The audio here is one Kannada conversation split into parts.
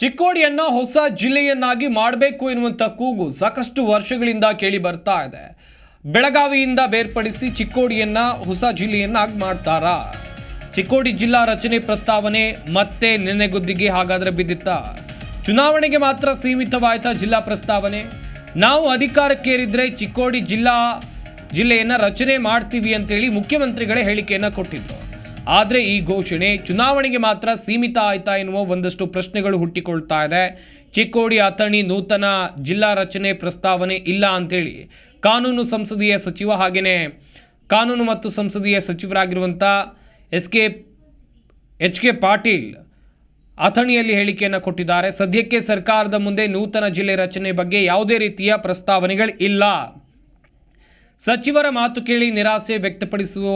ಚಿಕ್ಕೋಡಿಯನ್ನ ಹೊಸ ಜಿಲ್ಲೆಯನ್ನಾಗಿ ಮಾಡಬೇಕು ಎನ್ನುವಂಥ ಕೂಗು ಸಾಕಷ್ಟು ವರ್ಷಗಳಿಂದ ಕೇಳಿ ಬರ್ತಾ ಇದೆ. ಬೆಳಗಾವಿಯಿಂದ ಬೇರ್ಪಡಿಸಿ ಚಿಕ್ಕೋಡಿಯನ್ನ ಹೊಸ ಜಿಲ್ಲೆಯನ್ನಾಗಿ ಮಾಡ್ತಾರಾ? ಚಿಕ್ಕೋಡಿ ಜಿಲ್ಲಾ ರಚನೆ ಪ್ರಸ್ತಾವನೆ ಮತ್ತೆ ನೆನೆಗುದ್ದಿಗೆ ಹಾಗಾದ್ರೆ ಬಿದ್ದಿತ್ತ? ಚುನಾವಣೆಗೆ ಮಾತ್ರ ಸೀಮಿತವಾಯ್ತಾ ಜಿಲ್ಲಾ ಪ್ರಸ್ತಾವನೆ? ನಾವು ಅಧಿಕಾರಕ್ಕೇರಿದ್ರೆ ಚಿಕ್ಕೋಡಿ ಜಿಲ್ಲಾ ಜಿಲ್ಲೆಯನ್ನ ರಚನೆ ಮಾಡ್ತೀವಿ ಅಂತೇಳಿ ಮುಖ್ಯಮಂತ್ರಿಗಳೇ ಹೇಳಿಕೆಯನ್ನು ಕೊಟ್ಟಿದ್ರು. ಆದರೆ ಈ ಘೋಷಣೆ ಚುನಾವಣೆಗೆ ಮಾತ್ರ ಸೀಮಿತ ಆಯ್ತಾ ಎನ್ನುವ ಒಂದಷ್ಟು ಪ್ರಶ್ನೆಗಳು ಹುಟ್ಟಿಕೊಳ್ತಾ ಇದೆ. ಚಿಕ್ಕೋಡಿ ಅಥಣಿ ನೂತನ ಜಿಲ್ಲಾ ರಚನೆ ಪ್ರಸ್ತಾವನೆ ಇಲ್ಲ ಅಂತೇಳಿ ಕಾನೂನು ಸಂಸದೀಯ ಸಚಿವ ಹಾಗೆಯೇ ಕಾನೂನು ಮತ್ತು ಸಂಸದೀಯ ಸಚಿವರಾಗಿರುವಂಥ S K H K Patil ಅಥಣಿಯಲ್ಲಿ ಹೇಳಿಕೆಯನ್ನು ಕೊಟ್ಟಿದ್ದಾರೆ. ಸದ್ಯಕ್ಕೆ ಸರ್ಕಾರದ ಮುಂದೆ ನೂತನ ಜಿಲ್ಲೆ ರಚನೆ ಬಗ್ಗೆ ಯಾವುದೇ ರೀತಿಯ ಪ್ರಸ್ತಾವನೆಗಳು ಇಲ್ಲ ಸಚಿವರ ಮಾತು ಕೇಳಿ ನಿರಾಸೆ ವ್ಯಕ್ತಪಡಿಸುವ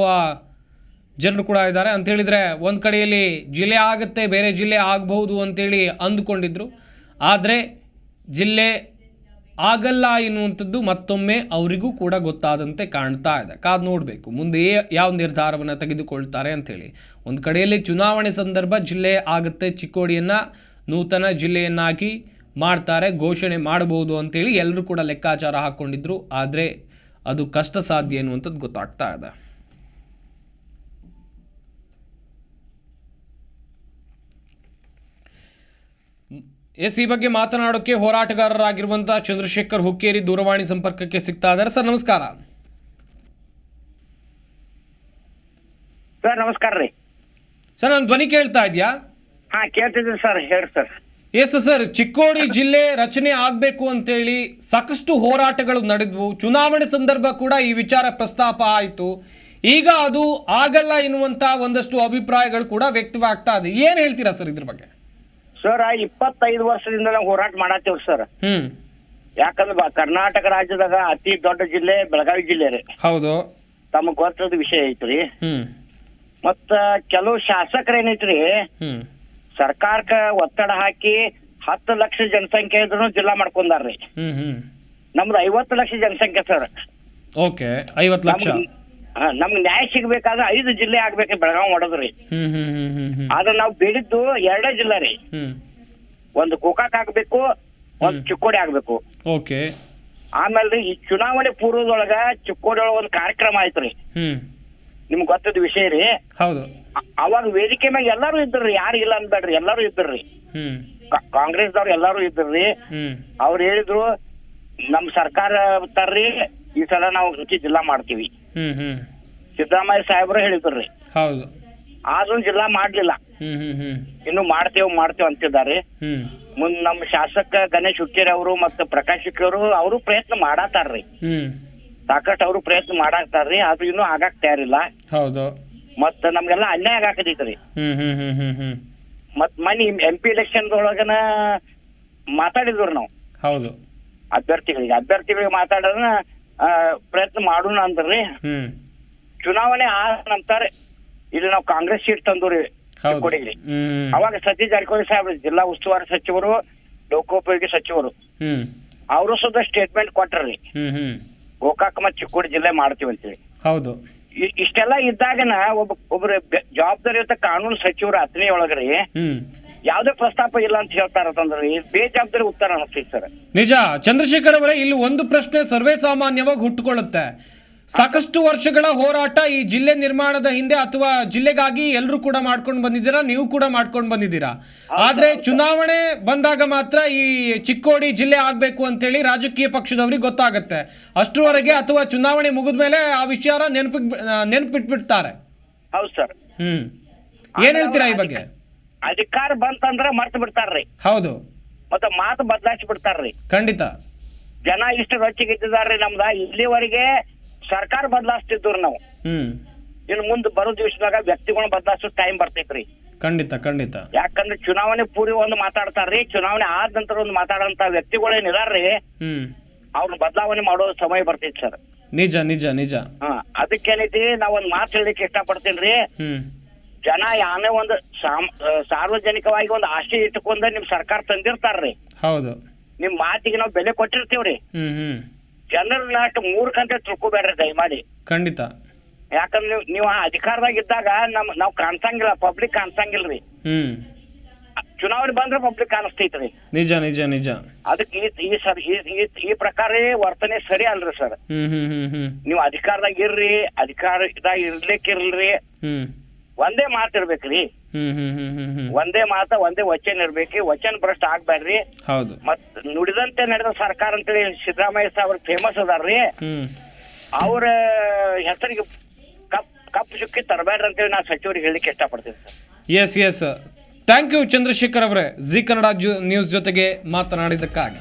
ಜನರು ಕೂಡ ಇದ್ದಾರೆ. ಅಂತ ಹೇಳಿದ್ರೆ ಒಂದು ಕಡೆಯಲ್ಲಿ ಜಿಲ್ಲೆ ಆಗುತ್ತೆ, ಬೇರೆ ಜಿಲ್ಲೆ ಆಗಬಹುದು ಅಂತೇಳಿ ಅಂದುಕೊಂಡಿದ್ದರು ಆದರೆ ಜಿಲ್ಲೆ ಆಗಲ್ಲ ಎನ್ನುವಂಥದ್ದು ಮತ್ತೊಮ್ಮೆ ಅವರಿಗೂ ಕೂಡ ಗೊತ್ತಾದಂತೆ ಕಾಣ್ತಾ ಇದೆ. ಕಾದು ನೋಡಬೇಕು. ಮುಂದೆ ಯಾವ ನಿರ್ಧಾರವನ್ನು ತೆಗೆದುಕೊಳ್ತಾರೆ ಅಂಥೇಳಿ ಒಂದು ಕಡೆಯಲ್ಲಿ ಚುನಾವಣೆ ಸಂದರ್ಭ ಜಿಲ್ಲೆ ಆಗುತ್ತೆ, ಚಿಕ್ಕೋಡಿಯನ್ನು ನೂತನ ಜಿಲ್ಲೆಯನ್ನಾಗಿ ಮಾಡ್ತಾರೆ, ಘೋಷಣೆ ಮಾಡಬಹುದು ಅಂತೇಳಿ ಎಲ್ಲರೂ ಕೂಡ ಲೆಕ್ಕಾಚಾರ ಹಾಕ್ಕೊಂಡಿದ್ರು ಆದರೆ ಅದು ಕಷ್ಟ ಸಾಧ್ಯ ಎನ್ನುವಂಥದ್ದು ಗೊತ್ತಾಗ್ತಾ ಇದೆ. ಎಸ್ ಈ ಬಗ್ಗೆ ಮಾತನಾಡೋಕೆ ಹೋರಾಟಗಾರರಾಗಿರುವಂತಹ ಚಂದ್ರಶೇಖರ್ ಹುಕ್ಕೇರಿ ದೂರವಾಣಿ ಸಂಪರ್ಕಕ್ಕೆ ಸಿಗ್ತಾ ಇದ್ದಾರೆ ಸರ್ ನಮಸ್ಕಾರ. ಸರ್ ನಮಸ್ಕಾರ ರೀ. ಸರ್ ನನ್ನ ಧ್ವನಿ ಕೇಳ್ತಾ ಇದೆಯಾ? ಹಾ ಕೇಳ್ತಿದ್ದೀನಿ ಸರ್ ಹೇಳಿ ಸರ್. ಎಸ್ ಸರ್ ಚಿಕ್ಕೋಡಿ ಜಿಲ್ಲೆ ರಚನೆ ಆಗಬೇಕು ಅಂತೇಳಿ ಸಾಕಷ್ಟು ಹೋರಾಟಗಳು ನಡೆದ್ವು. ಚುನಾವಣೆ ಸಂದರ್ಭ ಕೂಡ ಈ ವಿಚಾರ ಪ್ರಸ್ತಾಪ ಆಯಿತು. ಈಗ ಅದು ಆಗಲ್ಲ ಎನ್ನುವಂತ ಒಂದಷ್ಟು ಅಭಿಪ್ರಾಯಗಳು ಕೂಡ ವ್ಯಕ್ತವಾಗ್ತಾ ಇದೆ. ಏನು ಹೇಳ್ತೀರಾ ಸರ್ ಇದ್ರ ಬಗ್ಗೆ? ಸರ್ ಇಪ್ಪತ್ತೈದು ವರ್ಷದಿಂದ ನಾವು ಹೋರಾಟ ಮಾಡತ್ತೇವ್ರಿ ಸರ್ ಹ್ಮ್. ಯಾಕಂದ್ರೆ ಬ- ಕರ್ನಾಟಕ ರಾಜ್ಯದಾಗ ಅತಿ ದೊಡ್ಡ ಜಿಲ್ಲೆ ಬೆಳಗಾವಿ ಜಿಲ್ಲೆ ರೀ. ಹೌದು. ತಮ್ಮ ಗೊತ್ತದ ವಿಷಯ ಐತ್ರಿ. ಹ್ಮ್. ಮತ್ತ ಕೆಲವು ಶಾಸಕರು ಏನೈತ್ರಿ ಹ್ಮ್. ಸರ್ಕಾರಕ್ಕ ಒತ್ತಡ ಹಾಕಿ ಹತ್ತು ಲಕ್ಷ ಜನಸಂಖ್ಯೆ ಇದ್ರು ಜಿಲ್ಲಾ ಮಾಡ್ಕೊಂಡಾರ್ರಿ. ಹ್ಮ್ ಹ್ಮ್. ನಮ್ದು ಐವತ್ತು ಲಕ್ಷ ಜನಸಂಖ್ಯೆ ಸರ್ ಓಕೆ ಐವತ್ತು ಲಕ್ಷ. ನಮ್ಗೆ ನ್ಯಾಯ ಸಿಗ್ಬೇಕಾದ್ರೆ ಐದು ಜಿಲ್ಲೆ ಆಗ್ಬೇಕು ಬೆಳಗಾವಿ ಮಾಡೋದ್ರಿ ಆದ್ರೆ ನಾವು ಬೇಡಿದ್ದು ಎರಡೇ ಜಿಲ್ಲೆ ರೀ. ಒಂದು ಗೋಕಾಕ್ ಆಗ್ಬೇಕು ಒಂದು ಚಿಕ್ಕೋಡಿ ಆಗ್ಬೇಕು. ಓಕೆ. ಆಮೇಲೆ ಈ ಚುನಾವಣೆ ಪೂರ್ವದೊಳಗ ಚಿಕ್ಕೋಡಿ ಒಳಗ ಒಂದು ಕಾರ್ಯಕ್ರಮ ಆಯ್ತು ರೀ ನಿಮ್ಗೆ ಗೊತ್ತದ ವಿಷಯ ರೀ? ಹೌದು. ಅವಾಗ ವೇದಿಕೆ ಮ್ಯಾಗ ಎಲ್ಲಾರು ಇದ್ರಿ ಯಾರು ಇಲ್ಲ ಅನ್ಬೇಡ್ರಿ ಎಲ್ಲಾರು ಇದ್ರಿ ಕಾಂಗ್ರೆಸ್ ದವ್ರು ಎಲ್ಲಾರು ಇದ್ರಿ ಅವ್ರು ಹೇಳಿದ್ರು ನಮ್ ಸರ್ಕಾರ ತರ್ರಿ ಈ ಸಲ ನಾವು ರುಚಿ ಜಿಲ್ಲಾ ಮಾಡ್ತೀವಿ. ಹ್ಮ್ ಹ್ಮ್. ಸಿದ್ದರಾಮಯ್ಯ ಸಾಹೇಬ್ರು ಹೇಳಿದ್ರಿ ಹೌದು. ಆದ್ರೂ ಜಿಲ್ಲಾ ಮಾಡ್ಲಿಲ್ಲ. ಹ್ಮ್ ಹ್ಮ್ ಹ್ಮ್. ಇನ್ನು ಮಾಡ್ತೇವ್ ಮಾಡ್ತೇವ್ ಅಂತಿದ್ದಾರೆ. ಹ್ಮ್. ಮುಂದ್ ನಮ್ಮ ಶಾಸಕ ಗಣೇಶ್ ಹುಕ್ಕೇರಿ ಅವರು ಮತ್ತು ಪ್ರಕಾಶ್ ಹುಕ್ಕೇರಿ ಅವರು ಪ್ರಯತ್ನ ಮಾಡತಾರ್ರಿ ಹ್ಮ್. ಸಾಕಷ್ಟು ಅವರು ಪ್ರಯತ್ನ ಮಾಡಾಕ್ತಾರ್ರಿ ಅದು ಇನ್ನೂ ಆಗಾಕ್ ತಯಾರಿಲ್ಲ. ಹೌದು. ಮತ್ತ ನಮ್ಗೆಲ್ಲ ಅನ್ಯಾಯ ಆಗಾಕತೈತ್ರಿ ಹ್ಮ್ ಹ್ಮ್ ಹ್ಮ್ ಹ್ಮ್ ಹ್ಮ್. ಮತ್ ಮನಿ ಎಂ ಪಿ ಎಲೆಕ್ಷನ್ ಒಳಗನ ಮಾತಾಡಿದ್ರು ನಾವು. ಹೌದು. ಅಭ್ಯರ್ಥಿಗಳಿಗೆ ಅಭ್ಯರ್ಥಿಗಳಿಗೆ ಮಾತಾಡೋಣ ಆ, ಪ್ರಯತ್ನ ಮಾಡೋಣ ಅಂದ್ರಿ ಚುನಾವಣೆ ಆದ ನಂತರ ಇಲ್ಲಿ ನಾವು ಕಾಂಗ್ರೆಸ್ ಸೀಟ್ ತಂದ್ರಿ ಹ್ಮ್ ಅವಾಗ ಸತೀಶ್ ಜಾರಕಿಹೊಳಿ ಸಾಹೇಬ್ರು ಜಿಲ್ಲಾ ಉಸ್ತುವಾರಿ ಸಚಿವರು ಲೋಕೋಪಯೋಗಿ ಸಚಿವರು ಅವರು ಸುದ ಸ್ಟೇಟ್ಮೆಂಟ್ ಕೊಟ್ರಿ ಹ್ಮ್ ಗೋಕಾಕ್ ಮತ್ತು ಚಿಕ್ಕೋಡಿ ಜಿಲ್ಲೆ ಮಾಡ್ತೀವಿ ಅಂತೇಳಿ ಹೌದು ಇಷ್ಟೆಲ್ಲ ಇದ್ದಾಗನ ಒಬ್ಬ ಒಬ್ರು ಜವಾಬ್ದಾರಿ ಜವಾಬ್ದಾರಿಯುತ ಕಾನೂನು ಸಚಿವರು ಹತ್ತನೇ ಒಳಗ್ರಿ ಯಾವ್ದೇ ಪ್ರಸ್ತಾಪ ಇಲ್ಲ ಅಂತ ಹೇಳ್ತಾರಂದ್ರಿ ಬೇಜವಾಬ್ದಾರಿ ಉತ್ತರ ಅನಿಸ್ತೀವಿ ಸರ್. ನಿಜ ಚಂದ್ರಶೇಖರ್ ಅವರೇ ಇಲ್ಲಿ ಒಂದು ಪ್ರಶ್ನೆ ಸರ್ವೇ ಸಾಮಾನ್ಯವಾಗಿ ಹುಟ್ಟುಕೊಳ್ಳುತ್ತೆ. ಸಾಕಷ್ಟು ವರ್ಷಗಳ ಹೋರಾಟ ಈ ಜಿಲ್ಲೆ ನಿರ್ಮಾಣದ ಹಿಂದೆ ಅಥವಾ ಜಿಲ್ಲೆಗಾಗಿ ಎಲ್ಲರೂ ಕೂಡ ಮಾಡ್ಕೊಂಡು ಬಂದಿದ್ದೀರಾ? ನೀವು ಕೂಡ ಮಾಡ್ಕೊಂಡು ಬಂದಿದ್ದೀರಾ? ಆದ್ರೆ ಚುನಾವಣೆ ಬಂದಾಗ ಮಾತ್ರ ಈ ಚಿಕ್ಕೋಡಿ ಜಿಲ್ಲೆ ಆಗ್ಬೇಕು ಅಂತೇಳಿ ರಾಜಕೀಯ ಪಕ್ಷದವ್ರಿಗೆ ಗೊತ್ತಾಗುತ್ತೆ. ಅಷ್ಟರವರೆಗೆ ಅಥವಾ ಚುನಾವಣೆ ಮುಗಿದ ಮೇಲೆ ಆ ವಿಚಾರ ನೆನಪಿಗೆ ನೆನಪಿಟ್ಬಿಡ್ತಾರೆ. ಹೌದು ಸರ್. ಹ್ಮ್. ಏನ್ ಹೇಳ್ತೀರಾ ಈ ಬಗ್ಗೆ? ಅಧಿಕಾರ ಬಂತಂದ್ರ ಮರ್ತ್ ಬಿಡ್ತಾರ್ರಿ. ಹೌದು. ಮತ್ತ ಮಾತು ಬದಲಾಯಿಸಿ ಬಿಡ್ತಾರ್ರಿ. ಖಂಡಿತ. ಜನ ಇಷ್ಟು ರೊಚ್ಚಿಗೆ ಇದ್ದಿದಾರ್ರಿ ನಮ್ದ. ಇಲ್ಲಿವರೆಗೆ ಸರ್ಕಾರ ಬದಲಾಯಿಸ್ತಿದ್ರು ನಾವು. ಹ್ಮ್. ಇನ್ನು ಮುಂದೆ ಬರೋ ದಿವಸದಾಗ ವ್ಯಕ್ತಿಗಳು ಬದಲಾಯಿಸೋ ಟೈಮ್ ಬರ್ತೈತ್ರಿ. ಖಂಡಿತ ಖಂಡಿತ. ಯಾಕಂದ್ರೆ ಚುನಾವಣೆ ಪೂರ್ವ ಒಂದು ಮಾತಾಡ್ತಾರ್ರಿ. ಚುನಾವಣೆ ಆದ ನಂತರ ಒಂದು ಮಾತಾಡಂತ ವ್ಯಕ್ತಿಗಳೇನ್ ಇದಾರ್ರಿ ಹ್ಮ್. ಅವ್ರನ್ನ ಬದಲಾವಣೆ ಮಾಡೋ ಸಮಯ ಬರ್ತೈತಿ ಸರ್. ನಿಜ ನಿಜ ನಿಜ. ಹಾ ಅದಕ್ಕೇನೈತಿ ನಾವ್ ಒಂದ್ ಮಾತು ಹೇಳಲಿಕ್ಕೆ ಇಷ್ಟಪಡ್ತೇನ್ರಿ ಹ್ಮ್. ಜನ ಯಾವೇ ಒಂದು ಸಾರ್ವಜನಿಕವಾಗಿ ಒಂದು ಆಸ್ತಿ ಇಟ್ಟುಕೊಂಡ ನಿಮ್ ಸರ್ಕಾರ ತಂದಿರ್ತಾರ್ರಿ. ಹೌದು. ನಿಮ್ ಮಾತಿಗೆ ನಾವು ಬೆಲೆ ಕೊಟ್ಟಿರ್ತೀವ್ರಿ. ಜನರ ನಾಟ್ ಜನರನ್ನ ಅಷ್ಟು ಮೂರ್ ಗಂಟೆ ತಿಳ್ಕೊಬೇಡ್ರಿ ದಯಮಾಡಿ. ಖಂಡಿತ. ಯಾಕಂದ್ರೆ ನೀವು ನೀವು ಆ ಅಧಿಕಾರದಾಗ ಇದ್ದಾಗ ನಮ್ ನಾವ್ ಕಾಣ್ಸಂಗಿಲ್ಲ ಪಬ್ಲಿಕ್ ಕಾಣ್ಸಂಗಿಲ್ರಿ. ಹ್ಮ್. ಚುನಾವಣೆ ಬಂದ್ರೆ ಪಬ್ಲಿಕ್ ಕಾಣಿಸ್ತೈತ್ರಿ. ನಿಜ ನಿಜ ನಿಜ. ಅದಕ್ಕೆ ಈ ಈ ಸರ್ ಈ ಪ್ರಕಾರ ವರ್ತನೆ ಸರಿ ಅಲ್ರಿ ಸರ್. ನೀವು ಅಧಿಕಾರದಾಗ ಇರ್ರಿ ಅಧಿಕಾರದಾಗ ಇರ್ಲಿಕ್ಕಿರ್ಲ್ರಿ. ಹ್ಮ್. ಒಂದೇ ಮಾತು ಇರ್ಬೇಕ್ರಿ. ಹ್ಮ್ ಹ್ಮ್ ಹ್ಮ್ ಹ್ಮ್ ಹ್ಮ್. ಒಂದೇ ಮಾತ ಒಂದೇ ವಚನ ಇರ್ಬೇಕ್ರಿ. ವಚನ ಭ್ರಷ್ಟ ಆಗ್ಬೇಡ್ರಿ ಹೌದು. ಮತ್ ನುಡಿದಂತೆ ನಡೆದ ಸರ್ಕಾರ ಅಂತೇಳಿ ಸಿದ್ದರಾಮಯ್ಯ ಅವ್ರ ಫೇಮಸ್ ಅದಾರ್ರಿ. ಅವ್ರ ಹೆಸರಿಗೆ ಕಪ್ ಕಪ್ ಚುಕ್ಕಿ ತರಬೇಡ್ರಿ ಅಂತೇಳಿ ನಾ ಸಚಿವರಿಗೆ ಹೇಳಿಕ್ಕೆ ಇಷ್ಟಪಡ್ತೀನಿ sir. Yes yes thank you Chandrashekar ಅವರೇ. ಜಿ ಕನ್ನಡ ನ್ಯೂಸ್ ಜೊತೆಗೆ ಮಾತನಾಡಿದ್ದಕ್ಕಾಗಿ.